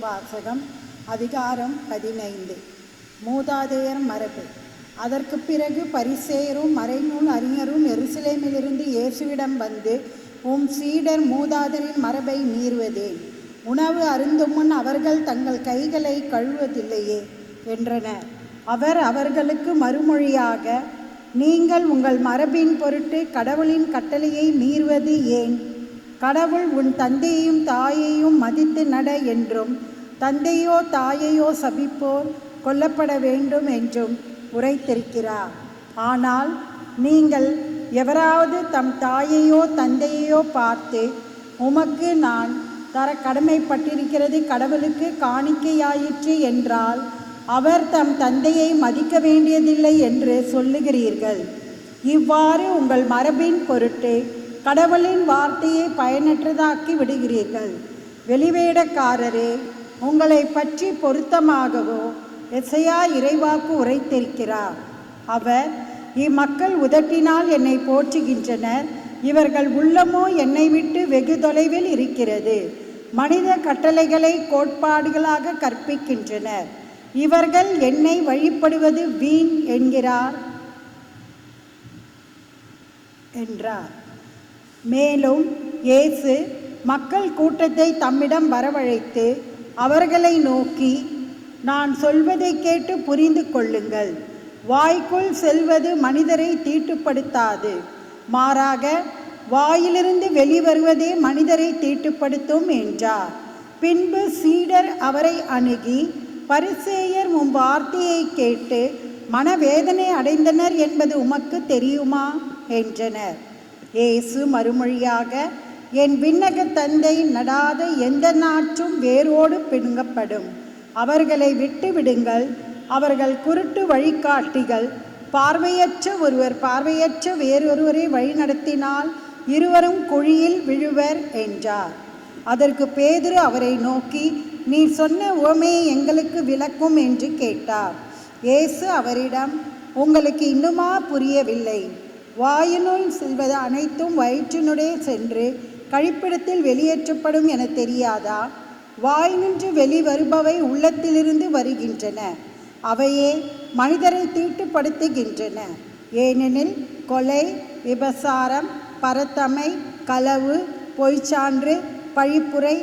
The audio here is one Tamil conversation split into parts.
வாசகம் அதிகாரம் பதினைந்து. மூதாதையர் மரபு. அதற்கு பிறகு பரிசேரும் மறைநூல் அறிஞரும் எருசலேமிலிருந்து இயேசுவிடம் வந்து உம் சீடர் மூதாதரின் மரபை மீறுவதேன் உணவு அருந்தும் முன் அவர்கள் தங்கள் கைகளை கழுவதில்லையே என்றனர். அவர் அவர்களுக்கு மறுமொழியாக நீங்கள் உங்கள் மரபின் பொருட்டு கடவுளின் கட்டளையை மீறுவது ஏன்? கடவுள் உன் தந்தையையும் தாயையும் மதித்து நட என்றும் தந்தையோ தாயையோ சபிப்போர் கொல்லப்பட வேண்டும் என்றும் உரைத்திருக்கிறார். ஆனால் நீங்கள் எவராவது தம் தாயையோ தந்தையையோ பார்த்து உமக்கு நான் தர கடமைப்பட்டிருக்கிறது கடவுளுக்கு காணிக்கையாயிற்று என்றால் அவர் தம் தந்தையை மதிக்க வேண்டியதில்லை என்று சொல்லுகிறீர்கள். இவ்வாறு உங்கள் மரபின் பொருட்டு கடவுளின் வார்த்தையை பயனற்றதாக்கி விடுகிறீர்கள். வெளிவேடக்காரரே உங்களை பற்றி பொருத்தமாகவோ எசையா இறைவாக்கு உரைத்திருக்கிறார். அவர் இம்மக்கள் உதட்டினால் என்னை போற்றுகின்றனர். இவர்கள் உள்ளமோ என்னை விட்டு வெகு தொலைவில் இருக்கிறது. மனித கட்டளைகளை கோட்பாடுகளாக கற்பிக்கின்றனர். இவர்கள் என்னை வழிபடுவது வீண் என்கிறார் என்றார். மேலும் இயேசு மக்கள் கூட்டத்தை தம்மிடம் வரவழைத்து அவர்களை நோக்கி நான் சொல்வதை கேட்டு புரிந்து கொள்ளுங்கள். வாய்க்குள் செல்வது மனிதரை தீட்டுப்படுத்தாது. மாறாக வாயிலிருந்து வெளிவருவதே மனிதரை தீட்டுப்படுத்தும் என்றார். பின்பு சீடர் அவரை அணுகி பரிசேயர் உம் வார்த்தையை கேட்டு மனவேதனை அடைந்தனர் என்பது உமக்கு தெரியுமா? என்றனர். இயேசு மறுமொழியாக என் விண்ணக தந்தை நடாத எந்த நாற்றும் வேரோடு பிடுங்கப்படும். அவர்களை விட்டு விடுங்கள் அவர்கள் குருட்டு வழிகாட்டிகள். பார்வையற்ற ஒருவர் பார்வையற்ற வேறொருவரை வழிநடத்தினால் இருவரும் குழியில் விழுவர் என்றார். அதற்கு பேதுரு அவரை நோக்கி நீ சொன்ன உவமையை எங்களுக்கு விளக்கும் என்று கேட்டார். இயேசு அவரிடம் உங்களுக்கு இன்னுமா புரியவில்லை. வாயினுள் செல்வது அனைத்தும் வயிற்றினுடைய சென்று கழிப்பிடத்தில் வெளியேற்றப்படும் என தெரியாதா? வாய் நின்று வெளிவருபவை உள்ளத்திலிருந்து வருகின்றன. அவையே மனிதரை தீட்டுப்படுத்துகின்றன. ஏனெனில் கொலை விபசாரம் பரத்தமை களவு பொய்ச்சான்று பழிப்புரை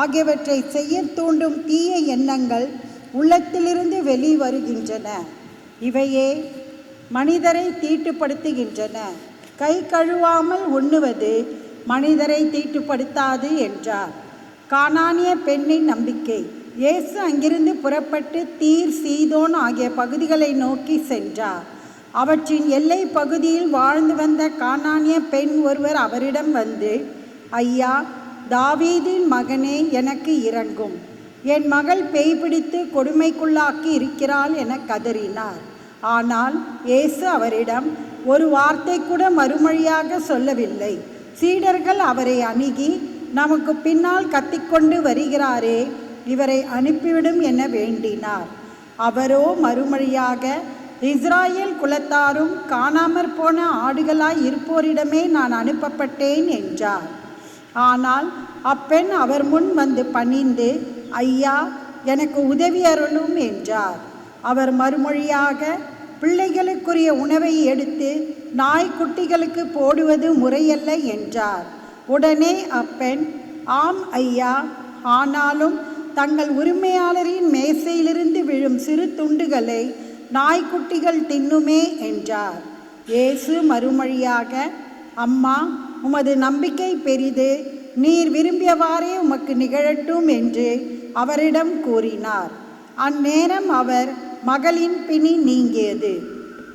ஆகியவற்றை செய்ய தூண்டும் தீய எண்ணங்கள் உள்ளத்திலிருந்து வெளிவருகின்றன இவையே மனிதரை தீட்டுப்படுத்துகின்றன. கை கழுவாமல் உண்ணுவது மனிதரை தீட்டுப்படுத்தாது என்றார். கானானிய பெண்ணின் நம்பிக்கை. இயேசு அங்கிருந்து புறப்பட்டு தீர் சீதோன் ஆகிய பகுதிகளை நோக்கி சென்றார். அவற்றின் எல்லை பகுதியில் வாழ்ந்து வந்த கானானிய பெண் ஒருவர் அவரிடம் வந்து ஐயா தாவீதின் மகனே எனக்கு இறங்கும் என் மகள் பேய் பிடித்து கொடுமைக்குள்ளாக்கி இருக்கிறாள் என கதறினார். ஆனால் இயேசு அவரிடம் ஒரு வார்த்தை கூட மறுமொழியாக சொல்லவில்லை. சீடர்கள் அவரை அணுகி நமக்கு பின்னால் கத்திக்கொண்டு வருகிறாரே இவரை அனுப்பிவிடும் என வேண்டினார். அவரோ மறுமொழியாக இஸ்ராயேல் குலத்தாரும் காணாமற் போன ஆடுகளாய் இருப்போரிடமே நான் அனுப்பப்பட்டேன் என்றார். ஆனால் அப்பெண் அவர் முன் வந்து பணிந்து ஐயா எனக்கு உதவி அருளும் என்றார். அவர் மறுமொழியாக பிள்ளைகளுக்குரிய உணவை எடுத்து நாய்க்குட்டிகளுக்கு போடுவது முறையல்ல என்றார். உடனே அப்பெண் ஆம் ஐயா ஆனாலும் தங்கள் உரிமையாளரின் மேசையிலிருந்து விழும் சிறு துண்டுகளை நாய்க்குட்டிகள் தின்னுமே என்றார். இயேசு மறுமொழியாக அம்மா உமது நம்பிக்கை பெரிது. நீர் விரும்பியவாறே உமக்கு நிகழட்டும் என்று அவரிடம் கூறினார். அந்நேரம் அவர் மகளின் பிணி நீங்கியது.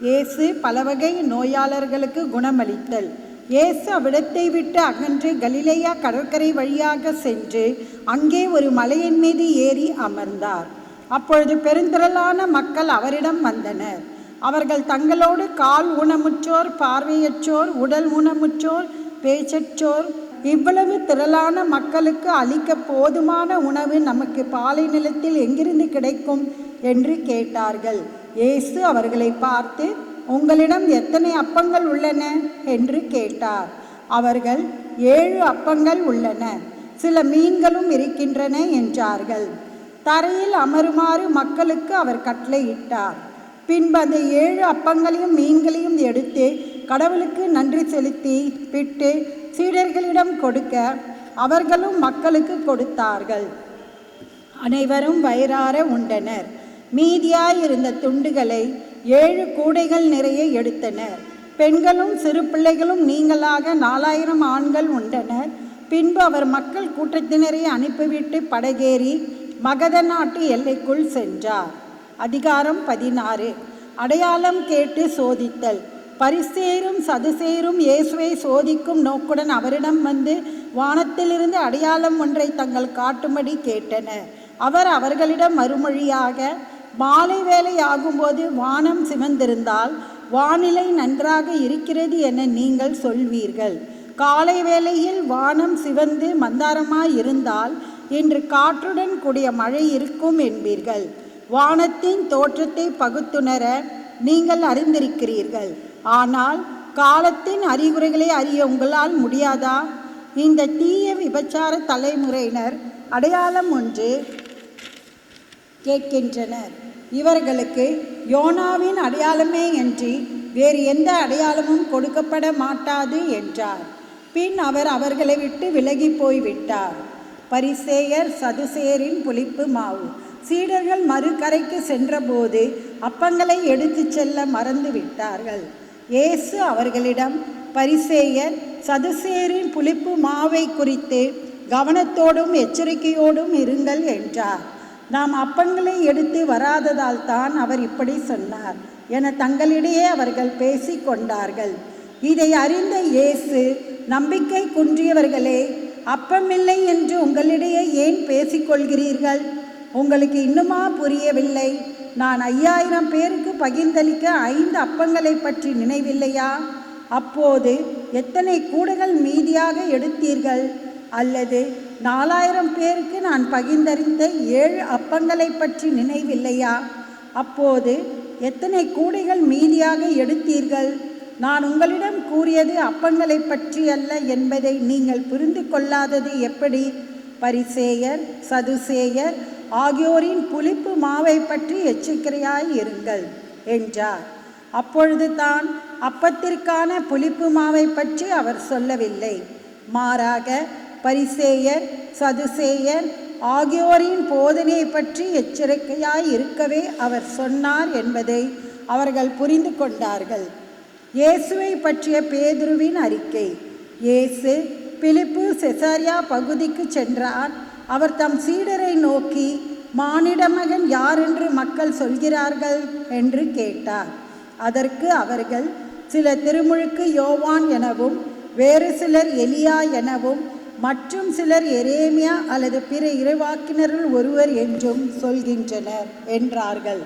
இயேசு பலவகை நோயாளர்களுக்கு குணமளித்தல். இயேசு அவ்விடத்தை விட்டு அகன்று கலிலேயா கடற்கரை வழியாக சென்று அங்கே ஒரு மலையின் மீது ஏறி அமர்ந்தார். அப்பொழுது பெருந்திரளான மக்கள் அவரிடம் வந்தனர். அவர்கள் தங்களோடு கால் ஊனமுற்றோர் பார்வையற்றோர் உடல் ஊனமுற்றோர் பேச்சற்றோர் இவ்வளவு திரளான மக்களுக்கு அளிக்க போதுமான உணவு நமக்கு பாலை நிலத்தில் எங்கிருந்து கிடைக்கும்? என்று கேட்டார்கள். இயேசு அவர்களை பார்த்து உங்களிடம் எத்தனை அப்பங்கள் உள்ளன? என்று கேட்டார். அவர்கள் ஏழு அப்பங்கள் உள்ளன. சில மீன்களும் இருக்கின்றன என்றார்கள். தரையில் அமருமாறு மக்களுக்கு அவர் கட்டளையிட்டார். பின்பு அந்த ஏழு அப்பங்களையும் மீன்களையும் எடுத்து கடவுளுக்கு நன்றி செலுத்தி பிட்டு சீடர்களிடம் கொடுக்க அவர்களும் மக்களுக்கு கொடுத்தார்கள். அனைவரும் வயிறார உண்டனர். மீதியாயிருந்த துண்டுகளை ஏழு கூடைகள் நிறைய எடுத்தனர். பெண்களும் சிறு பிள்ளைகளும் நீங்களாக நாலாயிரம் ஆண்கள் உண்டனர். பின்பு அவர் மக்கள் கூட்டத்தினரை அனுப்பிவிட்டு படகேறி மகத நாட்டு எல்லைக்குள் சென்றார். அதிகாரம் பதினாறு. அடையாளம் கேட்டு சோதித்தல். பரிசேரும் சதுசேரும் இயேசுவை சோதிக்கும் நோக்குடன் அவரிடம் வந்து வானத்திலிருந்து அடையாளம் ஒன்றை தங்கள் காட்டும்படி கேட்டனர். அவர் அவர்களிடம் மறுமொழியாக மாலை வேலை ஆகும்போது வானம் சிவந்திருந்தால் வானிலை நன்றாக இருக்கிறது என நீங்கள் சொல்வீர்கள். காலை வேளையில் வானம் சிவந்து மந்தாரமாய் இருந்தால் இன்று காற்றுடன் கூடிய மழை இருக்கும் என்பீர்கள். வானத்தின் தோற்றத்தை பகுத்துணர நீங்கள் அறிந்திருக்கிறீர்கள். ஆனால் காலத்தின் அறிகுறிகளை அறிய உங்களால் முடியாதா? இந்த தீய விபச்சார தலைமுறையினர் அடையாளம் ஒன்று கேட்கின்றனர். இவர்களுக்கு யோனாவின் அடையாளமே அன்றி வேறு எந்த அடையாளமும் கொடுக்கப்பட மாட்டாது என்றார். பின் அவர் அவர்களை விட்டு விலகி போய்விட்டார். பரிசேயர் சதுசேரின் புளிப்பு மாவு. சீடர்கள் மறுகரைக்கு சென்றபோது அப்பங்களை எடுத்துச் செல்ல மறந்து விட்டார்கள். இயேசு அவர்களிடம் பரிசேயர் சதுசேரின் புளிப்பு மாவை குறித்து கவனத்தோடும் எச்சரிக்கையோடும் இருங்கள் என்றார். நாம் அப்பங்களை எடுத்து வராததால் தான் அவர் இப்படி சொன்னார் என தங்களிடையே அவர்கள் பேசி கொண்டார்கள். இதை அறிந்த இயேசு நம்பிக்கை குன்றியவர்களே அப்பமில்லை என்று உங்களிடையே ஏன் பேசிக்கொள்கிறீர்கள் உங்களுக்கு இன்னுமா புரியவில்லை? நான் ஐயாயிரம் பேருக்கு பகிர்ந்தளிக்க ஐந்து அப்பங்களை பற்றி நினைவில்லையா? அப்போது எத்தனை கூடைகள் மீதியாக எடுத்தீர்கள்? அல்லது நாலாயிரம் பேருக்கு நான் பகிர்ந்தறிந்த ஏழு அப்பங்களை பற்றி நினைவில்லையா? அப்போது எத்தனை கூடைகள் மீதியாக எடுத்தீர்கள்? நான் உங்களிடம் கூறியது அப்பங்களை பற்றி அல்ல என்பதை நீங்கள் புரிந்து கொள்ளாதது எப்படி? பரிசேயர் சதுசேயர் ஆகியோரின் புளிப்பு மாவை பற்றி எச்சரிக்கையாய் இருங்கள் என்றார். அப்பொழுது தான் அப்பத்திற்கான புளிப்பு மாவை பற்றி அவர் சொல்லவில்லை. மாறாக பரிசேயர் சதுசேயர் ஆகியோரின் போதனையை பற்றி எச்சரிக்கையாய் இருக்கவே அவர் சொன்னார் என்பதை அவர்கள் புரிந்து கொண்டார்கள். இயேசுவை பற்றிய பேதுருவின் அறிக்கை. இயேசு பிலிப்பு செசாரியா பகுதிக்கு சென்றார். அவர் தம் சீடரை நோக்கி மானிட மகன் யார் என்று மக்கள் சொல்கிறார்கள்? என்று கேட்டார். அதற்கு அவர்கள் சில திருமுழுக்கு யோவான் எனவும் வேறு சிலர் எலியா எனவும் மற்றும் சிலர் எரேமியா அல்லது பிற இறைவாக்கினர்கள் ஒருவர் என்றும் சொல்கின்றனர் என்றார்கள்.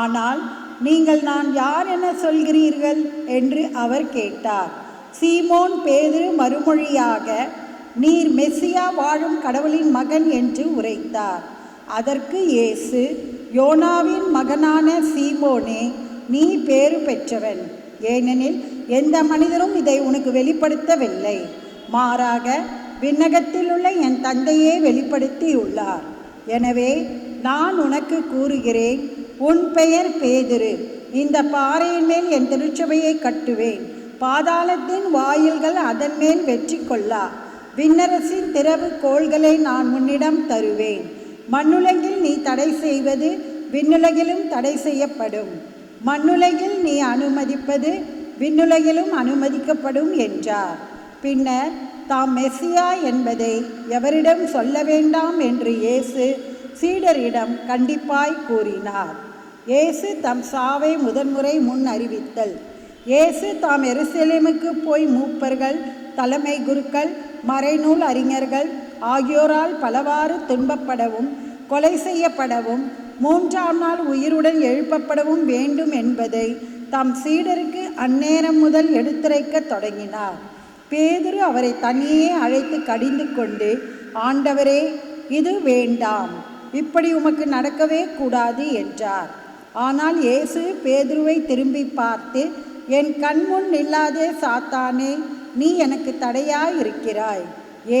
ஆனால் நீங்கள் நான் யார் என சொல்கிறீர்கள்? என்று அவர் கேட்டார். சீமோன் பேதுரு மறுமொழியாக நீர் மெஸ்ஸியா வாழும் கடவுளின் மகன் என்று உரைத்தார். அதற்கு இயேசு யோனாவின் மகனான சீமோனே நீ பேறு பெற்றவன். ஏனெனில் எந்த மனிதரும் இதை உனக்கு வெளிப்படுத்தவில்லை. மாறாக விண்ணகத்தில் உள்ள என் தந்தையே வெளிப்படுத்தியுள்ளார். எனவே நான் உனக்கு கூறுகிறேன் உன் பெயர் பேதிரு. இந்த பாறையின் மேல் என் திருச்சபையை கட்டுவேன். பாதாளத்தின் வாயில்கள் அதன் மேல் வெற்றி கொள்ளா. விண்ணரசின் திறவு கோள்களை நான் உன்னிடம் தருவேன். மண்ணுலகில் நீ தடை செய்வது விண்ணுலகிலும் தடை செய்யப்படும். மண்ணுலகில் நீ அனுமதிப்பது விண்ணுலகிலும் அனுமதிக்கப்படும் என்றார். பின்னர் தாம் மெஸ்ஸியா என்பதை எவரிடம் சொல்ல வேண்டாம் என்று இயேசு சீடரிடம் கண்டிப்பாய் கூறினார். இயேசு தம் சாவை முதன்முறை முன் அறிவித்தல். இயேசு தாம் எருசலேமுக்கு போய் மூப்பர்கள் தலைமை குருக்கள் மறைநூல் அறிஞர்கள் ஆகியோரால் பலவாறு துன்பப்படவும் கொலை செய்யப்படவும் மூன்றாம் நாள் உயிருடன் எழுப்பப்படவும் வேண்டும் என்பதை தம் சீடருக்கு அந்நேரம் முதல் எடுத்துரைக்கத் தொடங்கினார். பேதுரு அவரை தனியே அழைத்து கடிந்து கொண்டு ஆண்டவரே இது வேண்டாம். இப்படி உமக்கு நடக்கவே கூடாது என்றார். ஆனால் இயேசு பேதுருவை திரும்பி பார்த்து என் கண்முன் நில்லாதே சாத்தானே நீ எனக்கு தடையாய் இருக்கிறாய்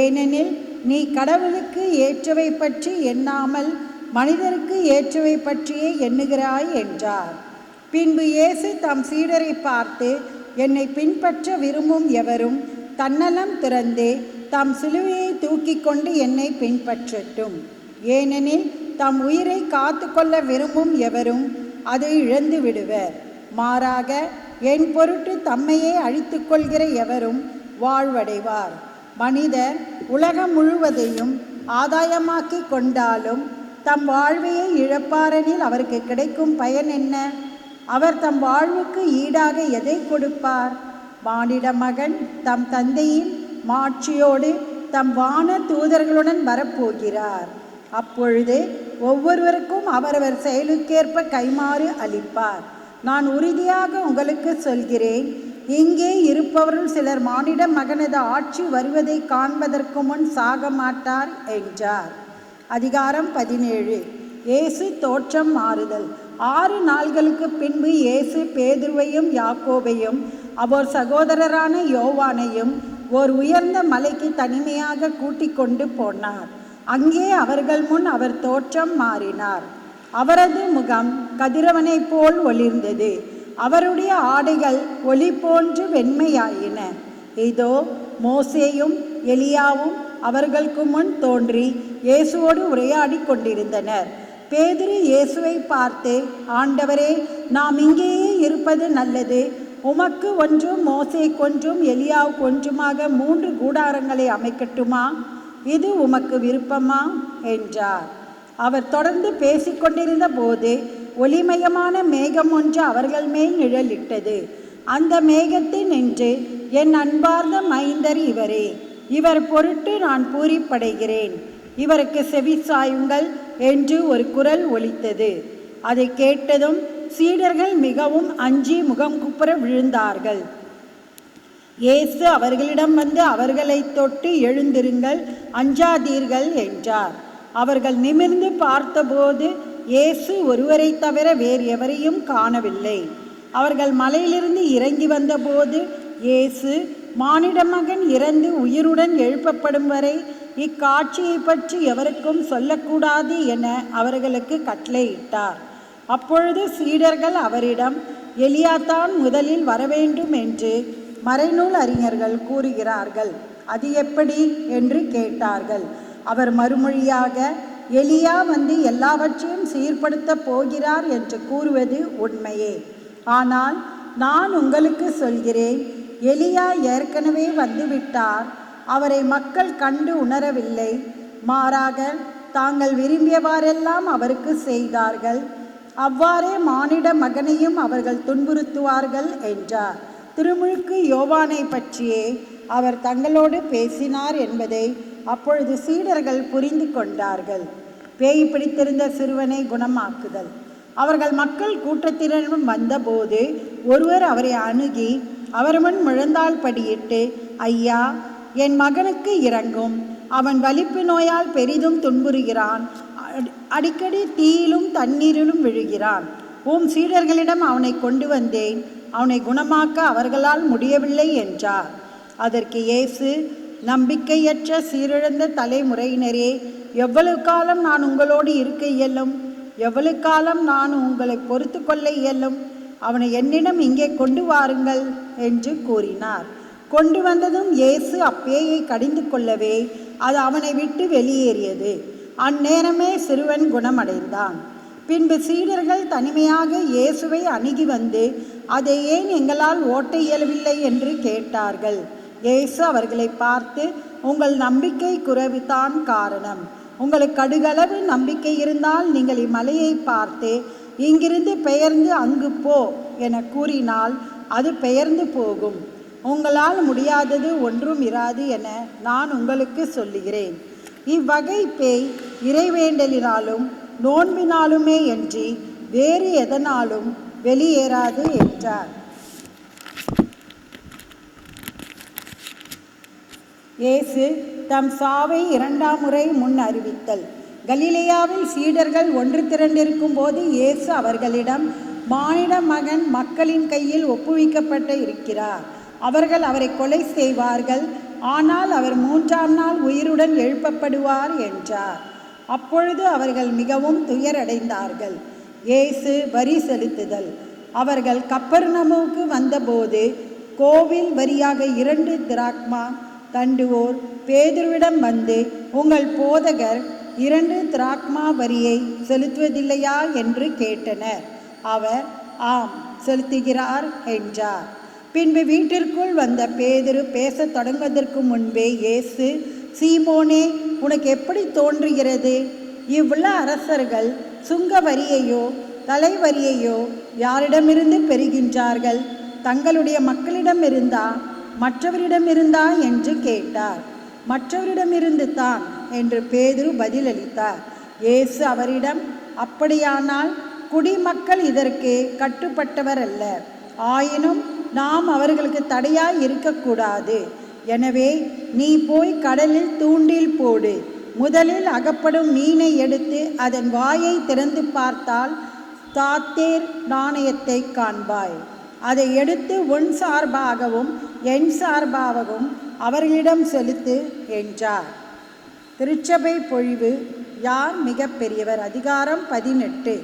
ஏனெனில் நீ கடவுளுக்கு ஏற்றவை பற்றி எண்ணாமல் மனிதருக்கு ஏற்றவை பற்றியே எண்ணுகிறாய் என்றார். பின்பு இயேசு தம் சீடரை பார்த்து என்னை பின்பற்ற விரும்பும் எவரும் தன்னலம் திறந்தே தம் சிலுவையை தூக்கி கொண்டு என்னை பின்பற்றட்டும். ஏனெனில் தம் உயிரை காத்து கொள்ள விரும்பும் எவரும் அதை இழந்து விடுவர். மாறாக என் பொருட்டு தம்மையே அழித்து கொள்கிற எவரும் வாழ்வடைவார். மனிதர் உலகம் முழுவதையும் ஆதாயமாக்கி கொண்டாலும் தம் வாழ்வையை இழப்பாரெனில் அவருக்கு கிடைக்கும் பயன் என்ன? அவர் தம் வாழ்வுக்கு ஈடாக எதை கொடுப்பார்? மானிட மகன் தம் தந்தையின் மாட்சியோடு தம் வான தூதர்களுடன் வரப்போகிறார். அப்பொழுது ஒவ்வொருவருக்கும் அவரவர் செயலுக்கேற்ப கைமாறு அளிப்பார். நான் உறுதியாக உங்களுக்கு சொல்கிறேன் இங்கே இருப்பவர்கள் சிலர் மானிட மகனது ஆட்சி வருவதை காண்பதற்கு முன் சாக மாட்டார் என்றார். அதிகாரம் பதினேழு. இயேசு தோற்றம் மாறுதல். ஆறு நாள்களுக்கு பின்பு இயேசு பேதுருவையும் யாக்கோவையும் அவர் சகோதரரான யோவானையும் ஓர் உயர்ந்த மலைக்கு தனிமையாக கூட்டிக் கொண்டு போனார். அங்கே அவர்கள் முன் அவர் தோற்றம் மாறினார். அவரது முகம் கதிரவனைப் போல் ஒளிர்ந்தது. அவருடைய ஆடைகள் ஒளி போன்று வெண்மையாயின. இதோ மோசேயும் எலியாவும் அவர்களுக்கு முன் தோன்றி இயேசுவோடு உரையாடி கொண்டிருந்தனர். பேதுரு இயேசுவை பார்த்து ஆண்டவரே நாம் இங்கேயே இருப்பது நல்லது. உமக்கு ஒன்றும் மோசே கொன்றும் எலியாவுக்கு ஒன்றுமாக மூன்று கூடாரங்களை அமைக்கட்டுமா? இது உமக்கு விருப்பமா? என்றார். அவர் தொடர்ந்து பேசிக்கொண்டிருந்த போது ஒளிமயமான மேகம் ஒன்று அவர்கள் மேல் நிழலிட்டது. அந்த மேகத்தில் நின்று என் அன்பார்ந்த மைந்தர் இவரே இவர் பொருட்டு நான் பூரிப்படைகிறேன். இவருக்கு செவி சாயுங்கள் என்று ஒரு குரல் ஒலித்தது. அதை கேட்டதும் சீடர்கள் மிகவும் அஞ்சி முகம் குப்புற விழுந்தார்கள். இயேசு அவர்களிடம் வந்து அவர்களை தொட்டு எழுந்திருங்கள் அஞ்சாதீர்கள் என்றார். அவர்கள் நிமிர்ந்து பார்த்தபோது இயேசு ஒருவரை தவிர வேறு எவரையும் காணவில்லை. அவர்கள் மலையிலிருந்து இறங்கி வந்தபோது இயேசு மானிட மகன் இறந்து உயிருடன் எழுப்பப்படும் வரை இக்காட்சியை பற்றி எவருக்கும் சொல்லக்கூடாது என அவர்களுக்கு கட்டளையிட்டார். அப்பொழுது சீடர்கள் அவரிடம் எலியாத்தான் முதலில் வரவேண்டும் என்று மறைநூல் அறிஞர்கள் கூறுகிறார்கள். அது எப்படி? என்று கேட்டார்கள். அவர் மறுமொழியாக எலியா வந்து எல்லாவற்றையும் சீர்படுத்த போகிறார் என்று கூறுவது உண்மையே. ஆனால் நான் உங்களுக்கு சொல்கிறேன் எலியா ஏற்கனவே வந்துவிட்டார். அவரை மக்கள் கண்டு உணரவில்லை. மாறாக தாங்கள் விரும்பியவாறெல்லாம் அவருக்கு செய்தார்கள். அவ்வாறே மானிட மகனையும் அவர்கள் துன்புறுத்துவார்கள் என்றார். திருமுழுக்கு யோவானை பற்றியே அவர் தங்களோடு பேசினார் என்பதை அப்பொழுது சீடர்கள் புரிந்து கொண்டார்கள். பேய் பிடித்திருந்த சிறுவனை குணமாக்குதல். அவர்கள் மக்கள் கூட்டத்தினரும் வந்தபோது ஒருவர் அவரை அணுகி அவர் முன் முழந்தாள் படியிட்டு ஐயா என் மகனுக்கு இறங்கும் அவன் வலிப்பு நோயால் பெரிதும் துன்புறுகிறான். அடி- அடிக்கடி தீயிலும் தண்ணீரிலும் விழுகிறான். உம் சீடர்களிடம் அவனை கொண்டு வந்தேன். அவனை குணமாக்க அவர்களால் முடியவில்லை என்றார். அதற்கு இயேசு நம்பிக்கையற்ற சீரிழந்த தலைமுறையினரே எவ்வளவு காலம் நான் உங்களோடு இருக்க இயலும்? எவ்வளவு காலம் நான் உங்களை பொறுத்து கொள்ள இயலும்? அவனை என்னிடம் இங்கே கொண்டு வாருங்கள் என்று கூறினார். கொண்டு வந்ததும் இயேசு அப்பேயை கடிந்து கொள்ளவே அது அவனை விட்டு வெளியேறியது. அந்நேரமே சிறுவன் குணமடைந்தான். பின்பு சீடர்கள் தனிமையாக இயேசுவை அணுகி வந்து அதை ஏன் எங்களால் ஓட்ட இயலவில்லை? என்று கேட்டார்கள். இயேசு அவர்களை பார்த்து உங்கள் நம்பிக்கை குறைவுதான் காரணம். உங்களுக்கு கடுகளவு நம்பிக்கை இருந்தால் நீங்கள் இம்மலையை பார்த்து இங்கிருந்து பெயர்ந்து அங்கு போ என கூறினால் அது பெயர்ந்து போகும். உங்களால் முடியாதது ஒன்றும் இராது என நான் உங்களுக்கு சொல்லுகிறேன். இவ்வகை பேய் இறைவேண்டலினாலும் நோன்பினாலுமே அன்றி வேறு எதனாலும் வெளியேறாது என்றார். இயேசு தம் சாவை இரண்டாம் முறை முன் அறிவித்தல். கலிலேயாவில் சீடர்கள் ஒன்று திரண்டிருக்கும் போது இயேசு அவர்களிடம் மானிட மகன் மக்களின் கையில் ஒப்புவிக்கப்பட்டு இருக்கிறார். அவர்கள் அவரை கொலை செய்வார்கள். ஆனால் அவர் மூன்றாம் நாள் உயிருடன் எழுப்பப்படுவார் என்றார். அப்பொழுது அவர்கள் மிகவும் துயரடைந்தார்கள். இயேசு வரி செலுத்துதல். அவர்கள் கப்பர்ணமுக்கு வந்தபோது கோவில் வரியாக இரண்டு திராக்மா தண்டுவோர் பேதுருவிடம் வந்து உங்கள் போதகர் இரண்டு திராக்மா வரியை செலுத்துவதில்லையா? என்று கேட்டனர். அவர் ஆம் செலுத்துகிறார் என்றார். பின்பு வீட்டிற்குள் வந்த பேதுரு பேசத் தொடங்குவதற்கு முன்பே இயேசு சீமோனே உனக்கு எப்படி தோன்றுகிறது? இவ்வுள்ள அரசர்கள் சுங்க வரியையோ தலைவரியையோ யாரிடமிருந்து பெறுகின்றார்கள்? தங்களுடைய மக்களிடம் இருந்தா மற்றவரிடம் இருந்தா? என்று கேட்டார். மற்றவரிடமிருந்து தான் என்று பேதுரு பதிலளித்தார். இயேசு அவரிடம் அப்படியானால் குடிமக்கள் இதற்கு கட்டுப்பட்டவர் அல்ல ஆயினும் நாம் அவர்களுக்கு தடையாய் இருக்கக்கூடாது. எனவே நீ போய் கடலில் தூண்டில் போடு. முதலில் அகப்படும் மீனை எடுத்து அதன் வாயை திறந்து பார்த்தால் தாத்தேர் நாணயத்தை காண்பாய். அதை எடுத்து உன் சார்பாகவும் என் சார்பாகவும் அவர்களிடம் செலுத்து என்றார். திருச்சபை பொழிவு யார் மிக பெரியவர்? அதிகாரம் பதினெட்டு.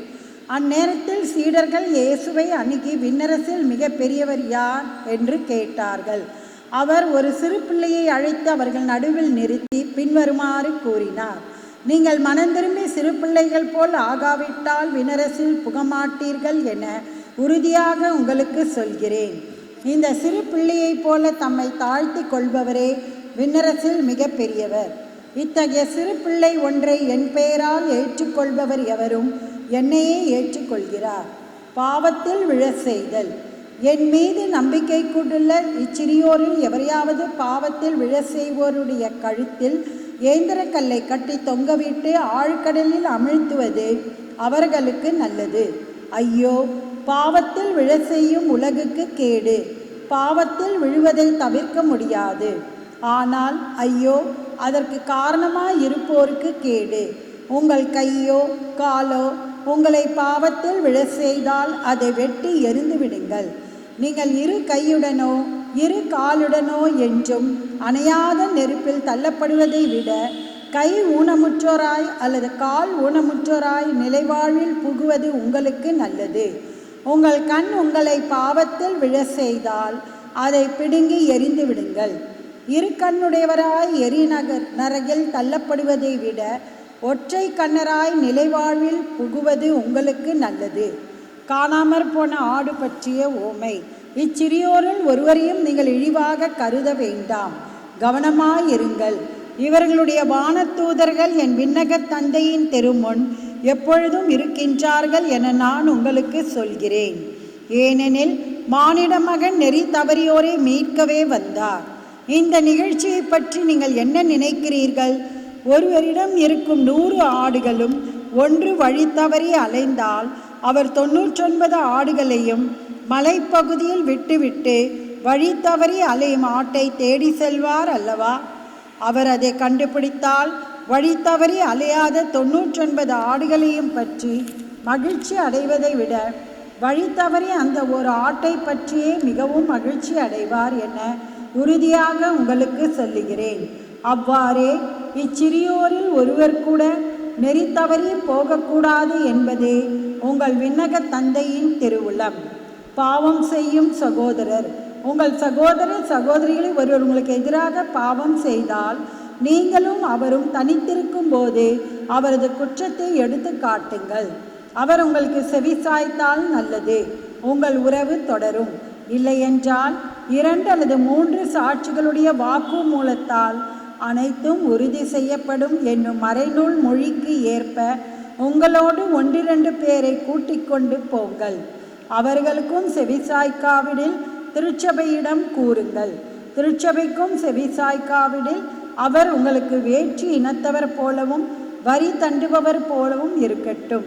அந்நேரத்தில் சீடர்கள் இயேசுவை அணுகி விண்ணரசில் மிக பெரியவர் யார் என்று கேட்டார்கள். அவர் ஒரு சிறு பிள்ளையை அழைத்து அவர்கள் நடுவில் நிறுத்தி பின்வருமாறு கூறினார். நீங்கள் மனந்திரும்பி சிறு பிள்ளைகள் போல் ஆகாவிட்டால் விண்ணரசில் புகமாட்டீர்கள் என உறுதியாக உங்களுக்கு சொல்கிறேன். இந்த சிறு பிள்ளையைப் போல தம்மை தாழ்த்தி கொள்பவரே விண்ணரசில் மிக பெரியவர். இத்தகைய சிறு பிள்ளை ஒன்றை என் பெயரால் ஏற்றுக்கொள்பவர் எவரும் என்னையே ஏற்றுக்கொள்கிறார். பாவத்தில் விழ செய்தல் என் மீது நம்பிக்கை கொண்டுள்ள இச்சிறியோரில் எவரையாவது பாவத்தில் விழ செய்வோருடைய கழுத்தில் ஏந்திரக்கல்லை கட்டி தொங்கவிட்டு ஆழ்கடலில் அமிழ்த்துவது அவர்களுக்கு நல்லது. ஐயோ பாவத்தில் விழ செய்யும் உலகுக்கு கேடு. பாவத்தில் விழுவதை தவிர்க்க முடியாது. ஆனால் ஐயோ அதற்கு காரணமாக இருப்போருக்கு கேடு. உங்கள் கையோ காலோ உங்களை பாவத்தில் விழ செய்தால் அதை வெட்டி எரிந்து விடுங்கள். நீங்கள் இரு கையுடனோ இரு காலுடனோ என்றும் அணையாத நெருப்பில் தள்ளப்படுவதை விட கை ஊனமுற்றோராய் அல்லது கால் ஊனமுற்றோராய் நிலைவாழ்வில் புகுவது உங்களுக்கு நல்லது. உங்கள் கண் உங்களை பாவத்தில் விழ செய்தால் அதை பிடுங்கி எரிந்து விடுங்கள். இரு கண்ணுடையவராய் எரிநகர் நரகில் தள்ளப்படுவதை விட ஒற்றை கண்ணராய் நிலைவாழ்வில் புகுவது உங்களுக்கு நல்லது. காணாமற் போன ஆடு பற்றிய ஓமை. இச்சிறியோரில் ஒருவரையும் நீங்கள் இழிவாக கருத வேண்டாம். கவனமாயிருங்கள் இவர்களுடைய வானத்தூதர்கள் என் விண்ணகத் தந்தையின் தெருமுன் எப்பொழுதும் இருக்கின்றார்கள் என நான் உங்களுக்கு சொல்கிறேன். ஏனெனில் மானிட மகன் நெறி தவறியோரை மீட்கவே வந்தார். இந்த நிகழ்ச்சியை பற்றி நீங்கள் என்ன நினைக்கிறீர்கள்? ஒருவரிடம் இருக்கும் நூறு ஆடுகளும் ஒன்று வழி தவறி அலைந்தால் அவர் தொன்னூற்றொன்பது ஆடுகளையும் மலைப்பகுதியில் விட்டுவிட்டு வழி தவறி அலையும் ஆட்டை தேடி செல்வார் அல்லவா? அவர் அதை கண்டுபிடித்தால் வழி தவறி அலையாத தொன்னூற்றொன்பது ஆடுகளையும் பற்றி மகிழ்ச்சி அடைவதை விட வழி தவறி அந்த ஒரு ஆட்டை பற்றியே மிகவும் மகிழ்ச்சி அடைவார் என உறுதியாக உங்களுக்கு சொல்லுகிறேன். அவ்வாறே இச்சிறியோரில் ஒருவர் கூட நெறி தவறி போகக்கூடாது என்பதே உங்கள் விண்ணக தந்தையின் திருவுளம். பாவம் செய்யும் சகோதரர். உங்கள் சகோதரர் சகோதரிகளை ஒருவர் உங்களுக்கு எதிராக பாவம் செய்தால் நீங்களும் அவரும் தனித்திருக்கும் போது அவரது குற்றத்தை எடுத்து காட்டுங்கள். அவர் உங்களுக்கு செவிசாய்த்தால் நல்லது. உங்கள் உறவு தொடரும். இல்லையென்றால் இரண்டு அல்லது மூன்று சாட்சிகளுடைய வாக்குமூலத்தால் அனைத்தும் உறுதி செய்யப்படும் என்னும் மறைநூல் மொழிக்கு ஏற்ப உங்களோடு ஒன்றிரண்டு பேரை கூட்டிக் கொண்டு போங்கள். அவர்களுக்கும் செவிசாய்க்காவிடில் திருச்சபையிடம் கூறுங்கள். திருச்சபைக்கும் செவிசாய்க்காவிடில் அவர் உங்களுக்கு வேற்று இனத்தவர் போலவும் வரி தண்டுபவர் போலவும் இருக்கட்டும்.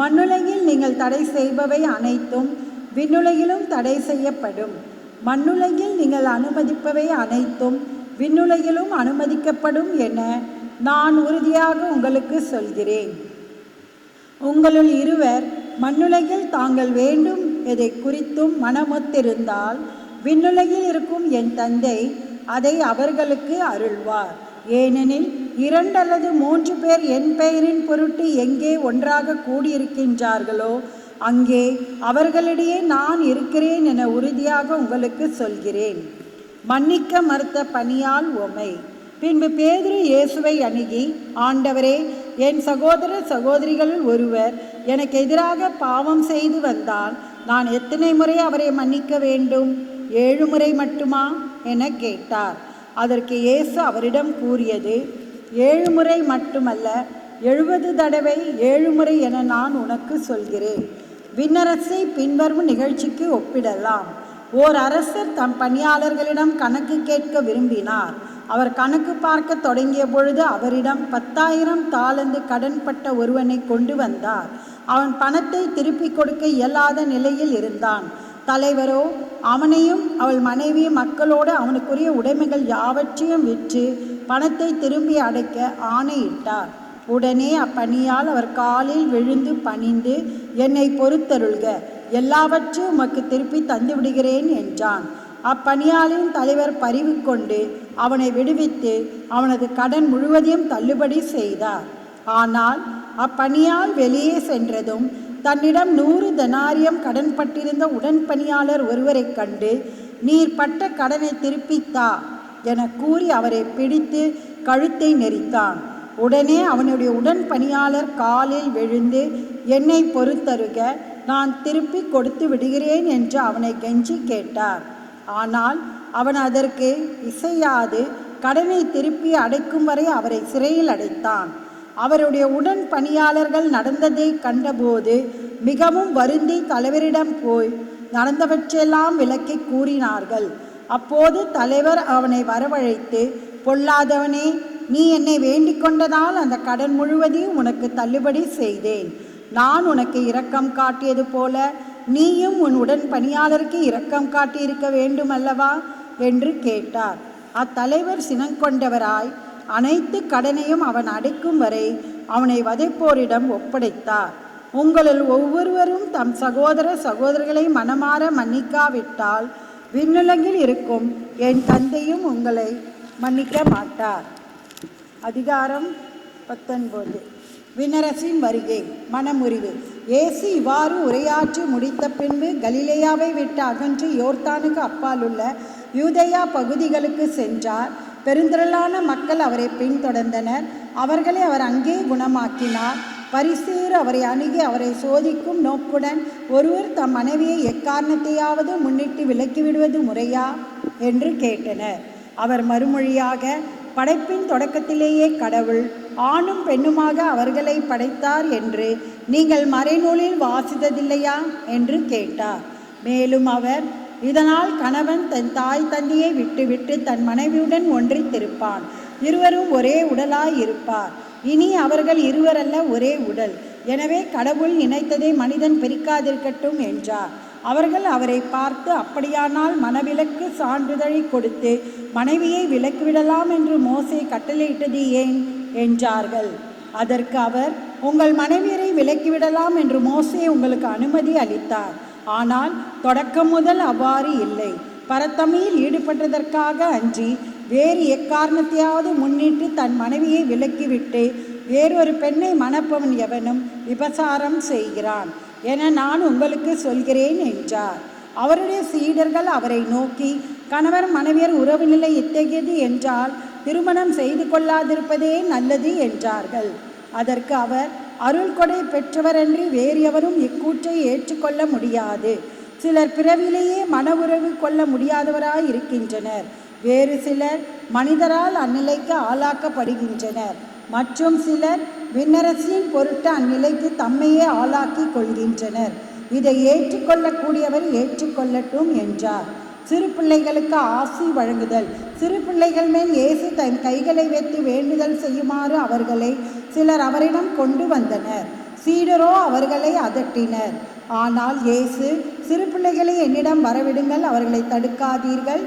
மண்ணுலகில் நீங்கள் தடை செய்பவை அனைத்தும் விண்ணுலகிலும் தடை செய்யப்படும். மண்ணுலகில் நீங்கள் அனுமதிப்பவை அனைத்தும் விண்ணுலகிலும் அனுமதிக்கப்படும் என நான் உறுதியாக உங்களுக்கு சொல்கிறேன். உங்களுள் இருவர் மண்ணுலகில் தாங்கள் வேண்டும் எதை குறித்தும் மனமொத்திருந்தால் விண்ணுலகில் இருக்கும் என் தந்தை அதை அவர்களுக்கு அருள்வார். ஏனெனில் இரண்டு அல்லது மூன்று பேர் என் பெயரின் பொருட்டு எங்கே ஒன்றாக கூடியிருக்கின்றார்களோ அங்கே அவர்களிடையே நான் இருக்கிறேன் என உறுதியாக உங்களுக்கு சொல்கிறேன். மன்னிக்க மறுத்த பணியால் உமை. பின்பு பேதுரு இயேசுவை அணுகி ஆண்டவரே என் சகோதர சகோதரிகளில் ஒருவர் எனக்கு எதிராக பாவம் செய்து வந்தால் நான் எத்தனை முறை அவரை மன்னிக்க வேண்டும்? ஏழு முறை மட்டுமா? என கேட்டார். அதற்கு இயேசு அவரிடம் கூறியது ஏழு முறை மட்டுமல்ல எழுபது தடவை ஏழு முறை என நான் உனக்கு சொல்கிறேன். விண்ணரசை பின்வரும் நிகழ்ச்சிக்கு ஒப்பிடலாம். ஓர் அரசர் தம் பணியாளர்களிடம் கணக்கு கேட்க விரும்பினார். அவர் கணக்கு பார்க்க தொடங்கிய பொழுது அவரிடம் பத்தாயிரம் தாளந்து கடன்பட்ட ஒருவனை கொண்டு வந்தார். அவன் பணத்தை திருப்பிக் கொடுக்க இயலாத நிலையில் இருந்தான். தலைவரோ அவனையும் அவள் மனைவியும் மக்களோடு அவனுக்குரிய உடைமைகள் யாவற்றையும் விற்று பணத்தை திரும்பி அடைக்க ஆணையிட்டார். உடனே அப்பணியால் அவர் காலில் விழுந்து பணிந்து என்னை பொறுத்தருள்க. எல்லாவற்றையும் உமக்கு திருப்பி தந்துவிடுகிறேன் என்றான். அப்பணியாளின் தலைவர் பரிவு கொண்டு அவனை விடுவித்து அவனது கடன் முழுவதையும் தள்ளுபடி செய்தார். ஆனால் அப்பணியால் வெளியே சென்றதும் தன்னிடம் நூறு தனாரியம் கடன்பட்டிருந்த உடன்பணியாளர் ஒருவரைக் கண்டு நீர் பட்ட கடனை திருப்பித்தா? என கூறி அவரை பிடித்து கழுத்தை நெரித்தான். உடனே அவனுடைய உடன் பணியாளர் காலில் விழுந்து என்னை பொறுத்தருக நான் திருப்பி கொடுத்து விடுகிறேன் என்று அவனை கெஞ்சி கேட்டார். ஆனால் அவன் அதற்கு இசையாது கடனை திருப்பி அடைக்கும் வரை அவரை சிறையில் அடைத்தான். அவருடைய உடன் பணியாளர்கள் நடந்ததை கண்டபோது மிகவும் வருந்தி தலைவரிடம் போய் நடந்தவற்றெல்லாம் விளக்கி கூறினார்கள். அப்போது தலைவர் அவனை வரவழைத்து பொல்லாதவனே நீ என்னை வேண்டிக் கொண்டதால் அந்த கடன் முழுவதையும் உனக்கு தள்ளுபடி செய்தேன். நான் உனக்கு இரக்கம் காட்டியது போல நீயும் உன் உடன் பணியாளருக்கு இரக்கம் காட்டியிருக்க வேண்டும் அல்லவா என்று கேட்டார். அத்தலைவர் சினங்கொண்டவராய் அனைத்து கடனையும் அவன் அடைக்கும் வரை அவனை வதைப்போரிடம் ஒப்படைத்தார். உங்களில் ஒவ்வொருவரும் தம் சகோதர சகோதரர்களை மனமாற மன்னிக்காவிட்டால் விண்ணுலகில் இருக்கும் என் தந்தையும் உங்களை மன்னிக்க மாட்டார். அதிகாரம் பத்தொன்பது. விண்ணரசின் வருகை மனமுறிவு. இயேசு இவ்வாறு உரையாற்றி முடித்த பின்பு கலிலேயாவை விட்டு அகன்று யோர்தானுக்கு அப்பாலுள்ள யூதயா பகுதிகளுக்கு சென்றார். பெருந்திரளான மக்கள் அவரை பின்தொடர்ந்தனர். அவர்களை அவர் அங்கே குணமாக்கினார். பரிசீர் அவரை அணுகி அவரை சோதிக்கும் நோக்குடன் ஒருவர் தம் மனைவியை எக்காரணத்தையாவது முன்னிட்டு விலக்கிவிடுவது முறையா? என்று கேட்டனர். அவர் மறுமொழியாக படைப்பின் தொடக்கத்திலேயே கடவுள் ஆணும் பெண்ணுமாக அவர்களை படைத்தார் என்று நீங்கள் மறைநூலில் வாசித்ததில்லையா? என்று கேட்டார். மேலும் அவர் இதனால் கணவன் தன் தாய் தந்தையை விட்டுவிட்டு தன் மனைவியுடன் ஒன்றித்திருப்பான். இருவரும் ஒரே உடலாய் இருப்பார். இனி அவர்கள் இருவரல்ல ஒரே உடல். எனவே கடவுள் நினைத்ததை மனிதன் பிரிக்காதிருக்கட்டும் என்றார். அவர்கள் அவரை பார்த்து அப்படியானால் மனவிலக்கு சான்றிதழை கொடுத்து மனைவியை விலக்கிவிடலாம் என்று மோசை கட்டளையிட்டது ஏன்? என்றார்கள். அதற்கு அவர் உங்கள் மனைவியரை விலக்கிவிடலாம் என்று மோசே உங்களுக்கு அனுமதி அளித்தார். ஆனால் தொடக்கம் முதல் அவ்வாறு இல்லை. பரத்தமையில் ஈடுபட்டதற்காக அன்றி வேறு எக்காரணத்தையாவது முன்னிட்டு தன் மனைவியை விலக்கிவிட்டு வேறொரு பெண்ணை மணப்பவன் எவனும் விபசாரம் செய்கிறான் என நான் உங்களுக்கு சொல்கிறேன் என்றார். அவருடைய சீடர்கள் அவரை நோக்கி கணவர் மனைவியர் உறவு நிலை இத்தகையது என்றால் திருமணம் செய்து கொள்ளாதிருப்பதே நல்லது என்றார்கள். அதற்கு அவர் அருள் கொடை பெற்றவரன்றி வேறு எவரும் இக்கூற்றை ஏற்றுக்கொள்ள முடியாது. சிலர் பிறவிலேயே மன உறவு கொள்ள முடியாதவராய் இருக்கின்றனர் வேறு சிலர் மனிதரால் அந்நிலைக்கு ஆளாக்கப்படுகின்றனர். மற்றும் சிலர் விண்ணரசின் பொருட்டு அந்நிலைக்கு தம்மையே ஆளாக்கி கொள்கின்றனர். இதை ஏற்றுக்கொள்ளக்கூடியவர் ஏற்றுக்கொள்ளட்டும் என்றார். சிறு பிள்ளைகளுக்கு ஆசி வழங்குதல். சிறு பிள்ளைகள் மேல் இயேசு தன் கைகளை வைத்து வேண்டுதல் செய்யுமாறு அவர்களை சிலர் அவரிடம் கொண்டு வந்தனர். சீடரோ அவர்களை அதட்டினர். ஆனால் இயேசு சிறு பிள்ளைகளை என்னிடம் வரவிடுங்கள் அவர்களை தடுக்காதீர்கள்.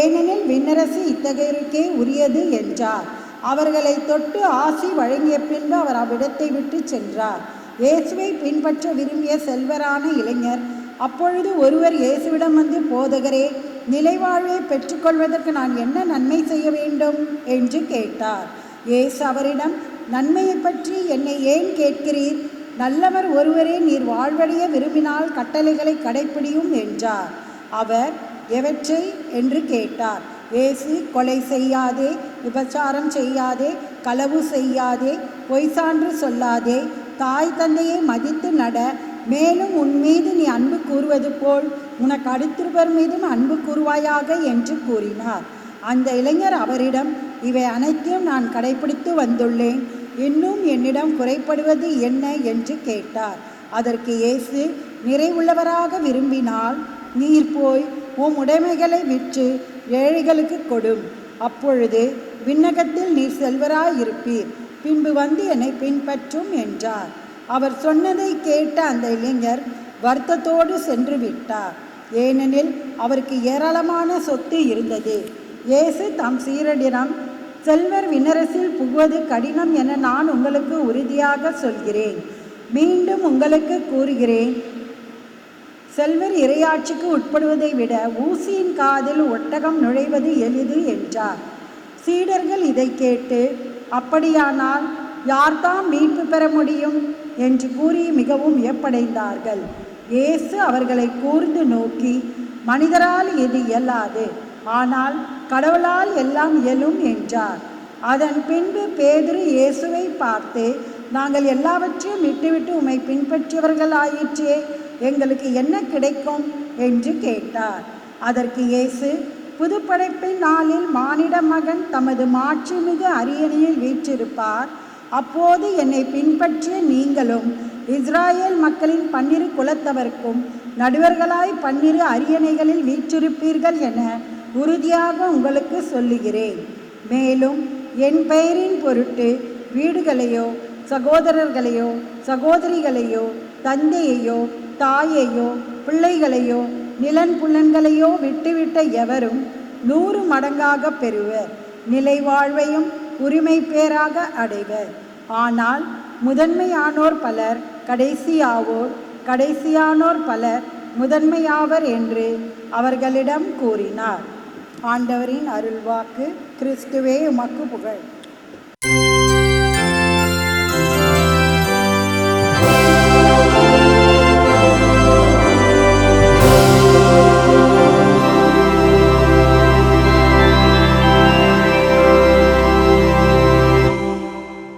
ஏனெனில் விண்ணரசு இத்தகையருக்கே உரியது என்றார். அவர்களை தொட்டு ஆசி வழங்கிய பின்பு அவர் அவ்விடத்தை விட்டு சென்றார். இயேசுவை பின்பற்ற விரும்பிய செல்வரான இளைஞர் அப்பொழுது ஒருவர் இயேசுவிடம் வந்து போதகரே நிலைவாழ்வை பெற்றுக்கொள்வதற்கு நான் என்ன நன்மை செய்ய வேண்டும்? என்று கேட்டார். இயேசு அவரிடம் நன்மையை பற்றி என்னை ஏன் கேட்கிறீர்? நல்லவர் ஒருவரே நீர் வாழ்வடைய விரும்பினால் கட்டளைகளை கடைப்பிடியும் என்றார். அவர் எவற்றை? என்று கேட்டார். இயேசு கொலை செய்யாதே விபச்சாரம் செய்யாதே களவு செய்யாதே பொய் சான்று சொல்லாதே தாய் தந்தையை மதித்து நட மேலும் உன் மீது நீ அன்பு கூறுவது போல் உனக்கு அடுத்திருவர் மீதும் அன்பு கூறுவாயாக என்று கூறினார். அந்த இளைஞர் அவரிடம் இவை அனைத்தையும் நான் கடைபிடித்து வந்துள்ளேன். இன்னும் என்னிடம் குறைப்படுவது என்ன? என்று கேட்டார். அதற்கு இயேசு நிறைவுள்ளவராக விரும்பினால் நீர் போய் உம் உடைமைகளை விற்று ஏழைகளுக்கு கொடும். அப்பொழுது விண்ணகத்தில் நீர் செல்வராயிருப்பீர். பின்பு வந்து என்னை பின்பற்றும் என்றார். அவர் சொன்னதை கேட்ட அந்த இளைஞர் வருத்தத்தோடு சென்று விட்டார். ஏனெனில் அவருக்கு ஏராளமான சொத்து இருந்தது. இயேசு தம் சீரடினம் செல்வர் வினரசில் புகுவது கடினம் என நான் உங்களுக்கு உறுதியாக சொல்கிறேன். மீண்டும் உங்களுக்கு கூறுகிறேன். செல்வர் இரையாட்சிக்கு உட்படுவதை விட ஊசியின் காதில் ஒட்டகம் நுழைவது எளிது என்றார். சீடர்கள் இதை கேட்டு அப்படியானால் யார்தாம் மீட்பு பெற முடியும்? என்று கூறி மிகவும் வியப்படைந்தார்கள். இயேசு அவர்களை கூர்ந்து நோக்கி மனிதரால் இது இயலாது? ஆனால் கடவுளால் எல்லாம் இயலும் என்றார். அதன் பின்பு பேதுரு இயேசுவை பார்த்து நாங்கள் எல்லாவற்றையும் விட்டுவிட்டு உம்மை பின்பற்றியவர்கள் ஆயிற்றே எங்களுக்கு என்ன கிடைக்கும்? என்று கேட்டார். அதற்கு இயேசு புதுப்படைப்பின் நாளில் மானிட மகன் தமது மாட்சிமிகு அரியணையில் வீற்றிருப்பார். அப்போது என்னை பின்பற்றிய நீங்களும் இஸ்ராயேல் மக்களின் பன்னிரு குலத்தவர்க்கும் நடுவர்களாய் பன்னிரு அரியணைகளில் வீற்றிருப்பீர்கள் என உறுதியாக உங்களுக்கு சொல்லுகிறேன். மேலும் என் பெயரின் பொருட்டு வீடுகளையோ சகோதரர்களையோ சகோதரிகளையோ தந்தையையோ தாயையோ பிள்ளைகளையோ நிலன் புலன்களையோ விட்டுவிட்ட எவரும் நூறு மடங்காக பெறுவர். நிலை வாழ்வையும் உரிமை பேராக அடைவர். ஆனால் முதன்மையானோர் பலர் கடைசியாவோர் கடைசியானோர் பலர் முதன்மையாவர் என்று அவர்களிடம் கூறினார். ஆண்டவரின் அருள்வாக்கு கிறிஸ்துவே உமக்கு புகழ்.